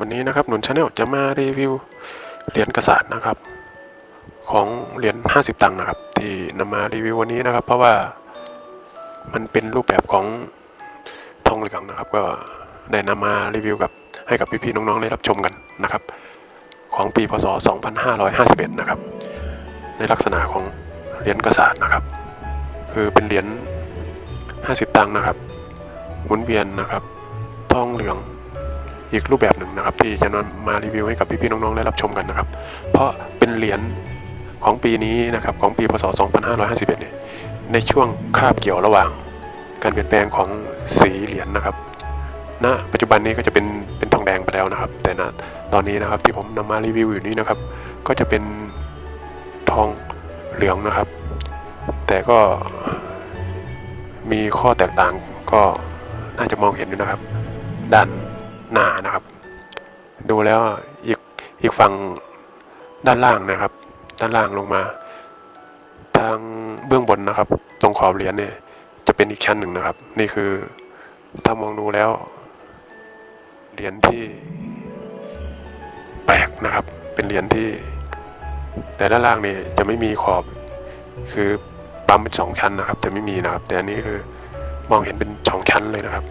วันนี้นะครับหนุนชาแนลจะมารีวิวเหรียญกระสาดนะครับ ของเหรียญ50 ตังค์นะครับ ที่นำมารีวิววันนี้นะครับ เพราะว่ามันเป็นรูปแบบของทองเหลืองนะครับ ก็ได้นำมารีวิวกับให้กับพี่ๆน้องๆได้รับชมกันนะครับ ของปีพศ 2551 นะครับ ในลักษณะของเหรียญกระสาดนะครับ คือเป็นเหรียญ50 ตังค์นะครับหมุนเวียนนะครับ ทองเหลือง อีกรูปแบบหนึ่งนะครับ ที่จะนำมารีวิวให้กับพี่ๆน้องๆได้รับชมกันนะครับ เพราะเป็นเหรียญของปีนี้นะครับของปีพศ 2551เนี่ยในช่วงคาบเกี่ยวระหว่าง การเปลี่ยนแปลงของสีเหรียญนะครับณปัจจุบันนี้ก็จะเป็นเป็นทองแดงไปแล้วนะครับ แต่ณตอนนี้นะครับที่ผมนำมารีวิวอยู่นี้นะครับ ก็จะเป็นทองเหลืองนะครับ แต่ก็มีข้อแตกต่างก็น่าจะมองเห็นอยู่นะครับ ด้าน หนานะครับ ดูแล้วอีกอีกฝั่งด้านล่างนะครับ ด้านล่างลงมา ทางเบื้องบนนะครับ ตรงขอบเหรียญเนี่ยจะเป็นอีกชั้นหนึ่งนะครับ นี่คือถ้ามองดูแล้วเหรียญที่แปลกนะครับ เป็นเหรียญที่ แต่ด้านล่างนี่จะไม่มีขอบ คือปั๊มเป็นสองชั้นนะครับ จะไม่มีนะครับ แต่อันนี้คือมองเห็นเป็นสองชั้นเลยนะครับ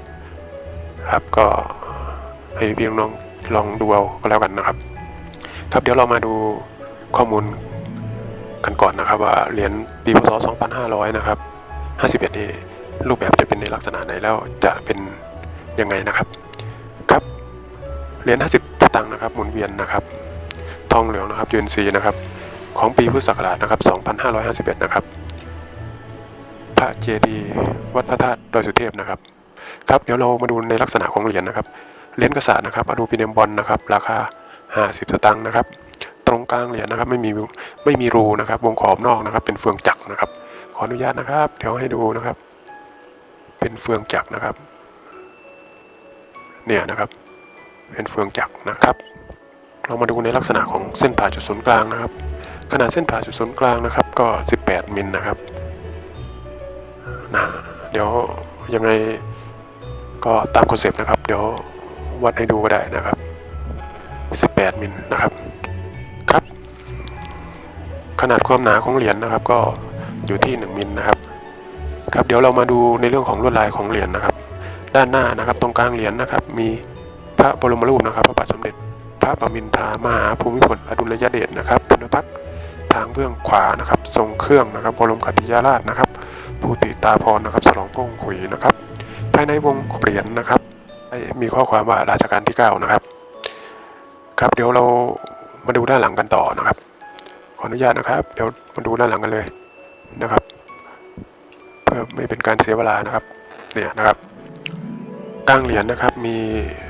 ครับก็ ให้พี่น้องลองดูเอาก็แล้วกันนะครับ ครับเดี๋ยวเรามาดูข้อมูลกันก่อนนะครับ ว่าเหรียญปีพศ 2500 นะครับ 51นี่รูปแบบจะเป็นในลักษณะไหนแล้วจะเป็นยังไงนะครับ ครับเหรียญ50สตังค์นะครับหมุนเวียนนะครับทองเหลืองนะครับ UNC นะครับของปีพุทธศักราชนะครับ 2551 นะครับ พระเจดีย์วัดพระธาตุดอยสุเทพนะครับ ครับ เดี๋ยวเรามาดูในลักษณะของเหรียญนะครับ เหรียญกระสานะครับอลูมิเนียมบอลนะครับ ราคา 50 สตางค์นะครับ ตรงกลางเหรียญนะครับไม่มีไม่มีรูนะครับ วงขอบนอกนะครับ เป็นเฟืองจักรนะครับ ขออนุญาตนะครับ เดี๋ยวให้ดูนะครับ เป็นเฟืองจักรนะครับ เนี่ยนะครับ เป็นเฟืองจักรนะครับ เรามาดูในลักษณะของเส้นผ่าจุดศูนย์กลางนะครับ ขนาดเส้นผ่าจุดศูนย์กลางนะครับ ก็ 18 มิลนะครับนะเดี๋ยวยังไงก็ตามคอนเซปต์นะครับ เดี๋ยว วัดให้ดูก็ได้นะครับ 18 มิลนะครับครับ ขนาดความหนาของเหรียญนะครับ ก็อยู่ที่ 1 มิลนะครับ ครับเดี๋ยวเรามาดูในเรื่องของลวดลายของเหรียญนะครับ ด้านหน้านะครับตรงกลางเหรียญนะครับ มีพระบรมรูปนะครับพระบาทสมเด็จ พระประมินทรามหาภูมิพลอดุลยเดชนะครับพลพักทางเบื้องขวานะครับ ทรงเครื่องนะครับบรมขัติยาราชนะครับภูติตาพรนะครับ สลองพระองคุยนะครับ ภายในวงเหรียญนะครับ มีข้อความว่าราชการที่ 9 นะครับ ครับเดี๋ยวเรามาดูด้านหลังกันต่อนะครับ ขออนุญาตนะครับ เดี๋ยวมาดูด้านหลังกันเลยนะครับ เพื่อไม่เป็นการเสียเวลานะครับเนี่ยนะครับกลางเหรียญนะครับมี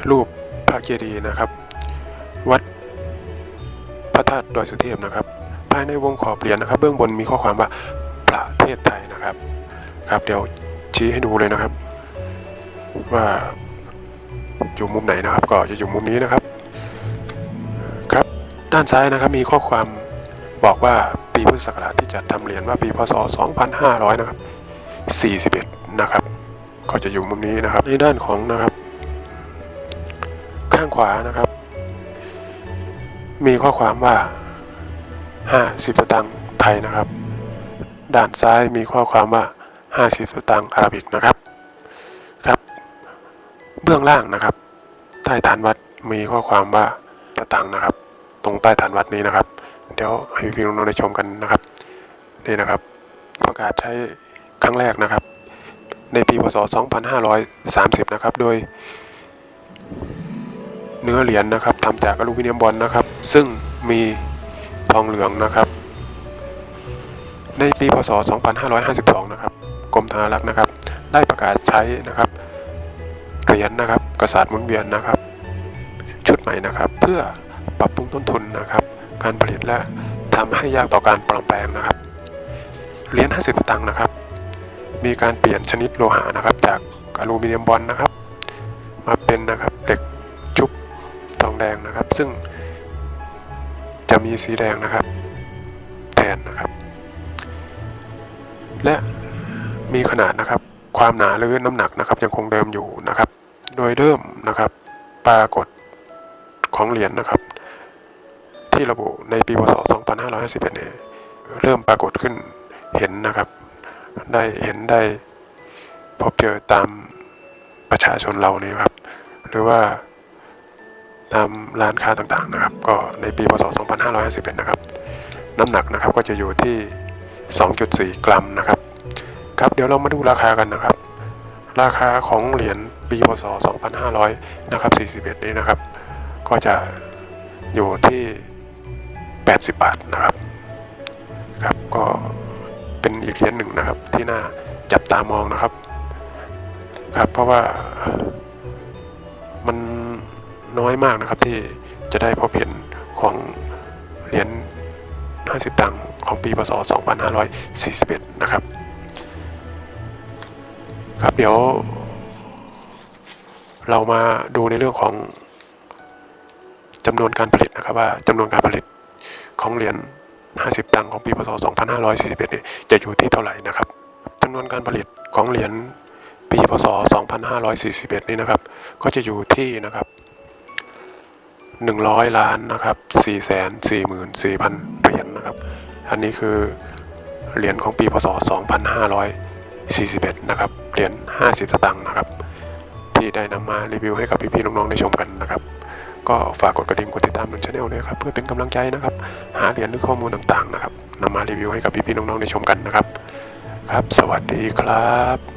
รูปพระเจดีย์นะครับ วัดพระธาตุดอยสุเทพนะครับ ภายในวงขอบเหรียญนะครับ เบื้องบนมีข้อความว่าประเทศไทยนะครับ ครับเดี๋ยวชี้ให้ดูเลยนะครับ ว่า อยู่มุมไหนนะครับ ก็จะอยู่มุมนี้นะครับ ครับด้านซ้ายนะครับมีข้อความบอกว่าปีพุทธศักราชที่จัดทำเหรียญว่าปีพศ 2500 นะครับ 41 นะครับ ก็จะอยู่มุมนี้นะครับ ในด้านของนะครับ ข้างขวานะครับ มีข้อความว่า 50 สตางค์ไทยนะครับ ด้านซ้ายมีข้อความว่า 50 สตางค์อาราบิกนะครับ เบื้องล่างนะครับ ใต้ฐานวัดมีข้อความว่าสตางนะครับ ตรงใต้ฐานวัดนี้นะครับ เดี๋ยวให้พี่น้องได้ชมกันนะครับนี่นะครับ ประกาศใช้ครั้งแรกนะครับ ในปีพศ 2530 นะครับ โดย เนื้อเหรียญนะครับทำจากอลูมิเนียมบอลนะครับ ซึ่งมีทองเหลืองนะครับ ในปีพศ 2552 นะครับกรมธนารักษ์นะครับ ได้ประกาศใช้นะครับ เหรียญนะครับกษัตริย์หมุนเวียนนะครับ ชุดใหม่นะครับ เพื่อปรับปรุงต้นทุนนะครับ การผลิตและทำให้ยากต่อการปลอมแปลงนะครับเหรียญ50ตังค์นะครับ มีการเปลี่ยนชนิดโลหะนะครับ จากอลูมิเนียมบอลนะครับ มาเป็นนะครับเหล็กชุบทองแดงนะครับ ซึ่งจะมีสีแดงนะครับแทนนะครับ และมีขนาดนะครับ ความหนาหรือน้ำหนักนะครับ ยังคงเดิมอยู่นะครับ โดยเริ่มนะครับปรากฏของเหรียญนะครับ ที่ระบุในปีพศ 2551เนี่ยเริ่มปรากฏขึ้นเห็นนะครับ ได้เห็นได้พบเจอตามประชาชนเรานี่ครับ หรือว่าตามร้านค้าต่างๆนะครับ ก็ในปีพศ 2551 นะครับ น้ำหนักนะครับก็จะอยู่ที่ 2.4 กรัมนะครับ ครับเดี๋ยวเรามาดูราคากันนะครับ ราคาของเหรียญปีพศ 2500 นะครับ 41 นี้นะครับ ก็จะอยู่ที่ 80 บาทนะครับครับก็เป็นอีกเหรียญหนึ่งนะครับที่น่าจับตามองนะครับครับ เพราะว่ามันน้อยมากนะครับที่จะได้พบเห็นของเหรียญ50 ตังค์ของปีพศ 2541 นะครับ ครับเดี๋ยว เรามาดูในเรื่องของจำนวนการผลิตนะครับว่าจำนวนการผลิตของเหรียญ 50 ตังค์ของปีพศ 2541เนี่ยจะอยู่ที่เท่าไหร่นะครับจำนวนการผลิตของเหรียญปีพศ 2541 นี่นะครับ ก็จะอยู่ที่นะครับ 100 ล้านนะครับ 444,000 เหรียญนะครับ อันนี้คือเหรียญของปีพศ 41 นะครับ เหรียญ50สตางค์นะครับ ที่ได้นำมารีวิวให้กับพี่ๆน้องๆได้ชมกันนะครับ ก็ฝากกดกระดิ่งกดติดตามหนุนช anel ด้วยครับเพื่อเป็นกำลังใจนะครับ หาเหรียญหรือข้อมูลต่างๆนะครับนำมารีวิวให้กับพี่ๆน้องๆได้ชมกันนะครับ ครับ สวัสดีครับ